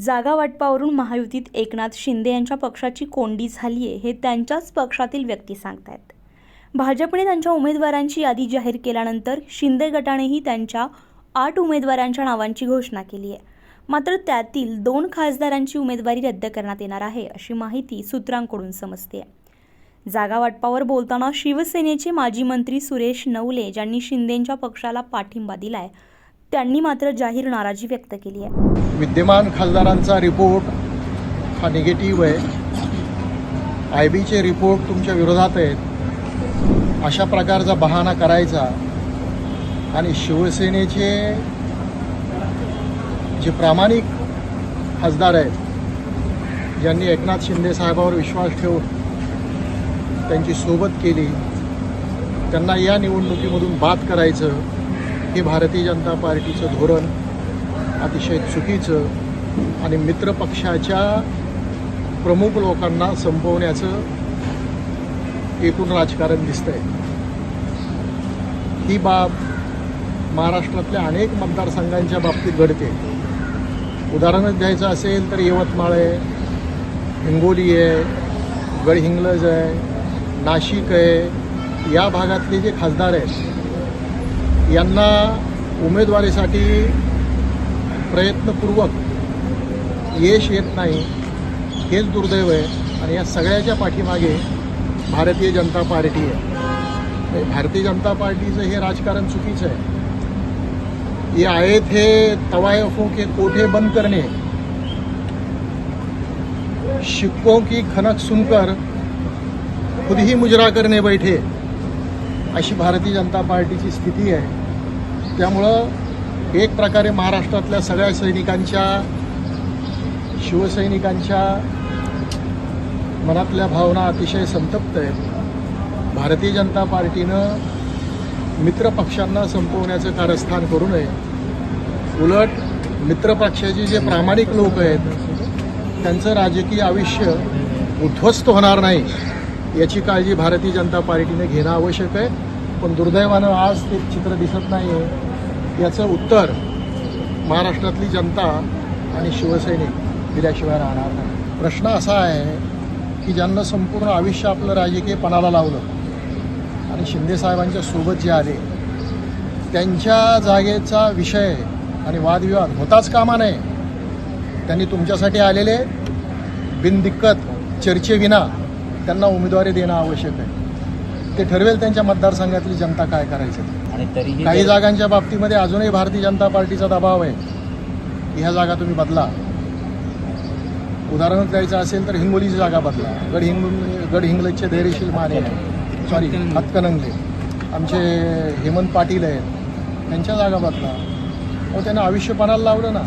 जागा वाटपावरून महायुतीत एकनाथ शिंदे यांच्या पक्षाची कोंडी झाली आहे हे त्यांच्याच पक्षातील व्यक्ती सांगतायत. भाजपने त्यांच्या उमेदवारांची यादी जाहीर केल्यानंतर शिंदे गटानेही त्यांच्या आठ उमेदवारांच्या नावांची घोषणा केली आहे. मात्र त्यातील दोन खासदारांची उमेदवारी रद्द करण्यात येणार आहे अशी माहिती सूत्रांकडून समजते. जागा वाटपावर बोलताना शिवसेनेचे माजी मंत्री सुरेश नवले ज्यांनी शिंदेंच्या पक्षाला पाठिंबा दिलाय त्यांनी मात्र जाहीर नाराजी व्यक्त केली आहे. विद्यमान खासदारांचा रिपोर्ट हा निगेटिव्ह आहे. आय बीचे रिपोर्ट तुमच्या विरोधात आहेत. अशा प्रकारचा बहाणा करायचा आणि शिवसेनेचे जे प्रामाणिक खासदार आहेत ज्यांनी एकनाथ शिंदे साहेबावर विश्वास ठेवून त्यांची सोबत केली त्यांना या निवडणुकीमधून बाद करायचं हे भारतीय जनता पार्टीचं धोरण अतिशय चुकीचं आणि मित्रपक्षाच्या प्रमुख लोकांना संपवण्याचं एकूण राजकारण दिसतंय. ही बाब महाराष्ट्रातल्या अनेक मतदारसंघांच्या बाबतीत घडते. उदाहरणच द्यायचं असेल तर यवतमाळ आहे हिंगोली आहे गडहिंग्लज आहे नाशिक आहे या भागातले जे खासदार आहेत यांना उमेदवारीसाठी प्रयत्नपूर्वक यश येत नाही हेच दुर्दैव आहे. आणि या सगळ्याच्या पाठीमागे भारतीय जनता पार्टी आहे. भारतीय जनता पार्टीचं हे राजकारण चुकीचं आहे. ये आए थे तवायफों के कोठे बंद करने शिक्कों की खनक सुनकर खुद ही मुजरा करने बैठे. अशी भारतीय जनता पार्टीची स्थिती आहे. त्यामुळं एक प्रकारे महाराष्ट्रातल्या सगळ्या सैनिकांच्या शिवसैनिकांच्या मनातल्या भावना अतिशय संतप्त आहेत. भारतीय जनता पार्टीनं मित्रपक्षांना संपवण्याचं कारस्थान करू नये. उलट मित्रपक्षाचे जे प्रामाणिक लोक आहेत त्यांचं राजकीय आयुष्य उद्ध्वस्त होणार नाही. याची काळजी भारतीय जनता पार्टीने घेणं आवश्यक आहे. पण दुर्दैवानं आज ते चित्र दिसत नाही आहे याचं उत्तर महाराष्ट्रातली जनता आणि शिवसैनिक दिल्याशिवाय राहणार नाही. प्रश्न असा आहे की ज्यांना संपूर्ण आयुष्य आपलं राजकीय पणाला लावलं आणि शिंदेसाहेबांच्या सोबत जे आले त्यांच्या जागेचा विषय आणि वादविवाद होताच कामा नये. त्यांनी तुमच्यासाठी आलेले बिनदिक्कत चर्चेविना त्यांना उमेदवारी देणं आवश्यक आहे. ते ठरवेल त्यांच्या मतदारसंघातली जनता काय करायचं. आणि तरीही काही जागांच्या बाबतीमध्ये अजूनही भारतीय जनता पार्टीचा दबाव आहे. की ह्या जागा तुम्ही बदला. उदाहरण द्यायचं असेल तर हिंगोलीची जागा बदला. गड हिंग गड हिंगलजचे धैर्यशील माने सॉरी हातकणंगले आमचे हेमंत पाटील आहेत. त्यांच्या जागा बदला. मग त्यांना आयुष्यपणाला लावलं ना.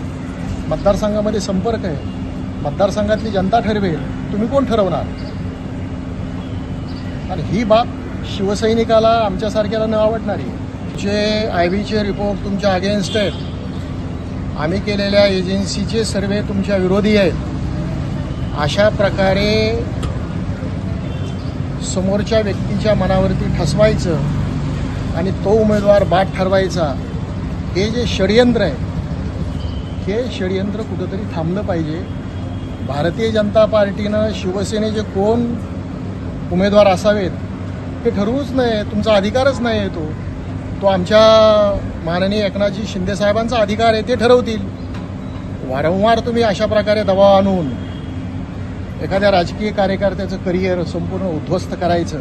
मतदारसंघामध्ये संपर्क आहे. मतदारसंघातली जनता ठरवेल. तुम्ही कोण ठरवणार? आणि ही बाब शिवसैनिकाला आमच्यासारख्याला न आवडणारी आहे. जे आय व्हीचे रिपोर्ट तुमच्या अगेन्स्ट आहेत आम्ही केलेल्या एजन्सीचे सर्वे तुमच्या विरोधी आहेत अशा प्रकारे समोरच्या व्यक्तीच्या मनावरती ठसवायचं आणि तो उमेदवार बाद ठरवायचा हे जे षडयंत्र आहे हे षडयंत्र कुठंतरी थांबलं पाहिजे भारतीय जनता पार्टीनं शिवसेनेचे कोण उमेदवार असावेत. हे ठरवूच नाही तुमचा अधिकारच नाही आहे तो. तो आमच्या माननीय एकनाथजी शिंदे साहेबांचा अधिकार आहे ते ठरवतील. वारंवार तुम्ही अशा प्रकारे दबाव आणून एखाद्या राजकीय कार्यकर्त्याचं करिअर संपूर्ण उद्ध्वस्त करायचं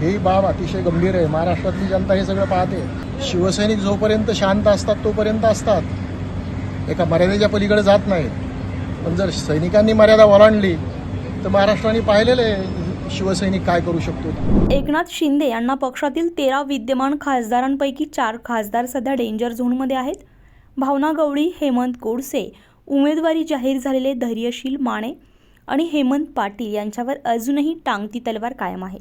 ही बाब अतिशय गंभीर आहे. महाराष्ट्रातली जनता हे सगळं पाहते. शिवसैनिक जोपर्यंत शांत असतात तोपर्यंत असतात. एका मर्यादेच्या पलीकडे जात नाहीत. पण जर सैनिकांनी मर्यादा ओलांडली तर महाराष्ट्राने पाहिलेलं आहे शिवसैनिक काय करू शकतो? एकनाथ शिंदे यांना पक्षातील तेरा विद्यमान खासदारांपैकी चार खासदार सध्या डेंजर झोनमध्ये आहेत. भावना गवळी हेमंत गोडसे उमेदवारी जाहीर झालेले धैर्यशील माने आणि हेमंत पाटील यांच्यावर अजूनही टांगती तलवार कायम आहे.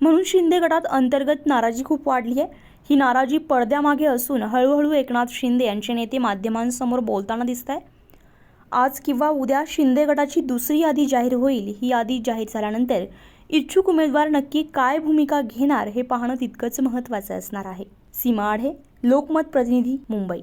म्हणून शिंदे गटात अंतर्गत नाराजी खूप वाढली आहे. ही नाराजी पडद्यामागे असून हळूहळू एकनाथ शिंदे यांचे नेते माध्यमांसमोर बोलताना दिसत आहे आज किंवा उद्या शिंदे गटाची दुसरी यादी जाहीर होईल. ही यादी जाहीर झाल्यानंतर इच्छुक उमेदवार नक्की काय भूमिका घेणार हे पाहणं तितकंच महत्त्वाचं असणार आहे. सीमा आढे लोकमत प्रतिनिधी मुंबई.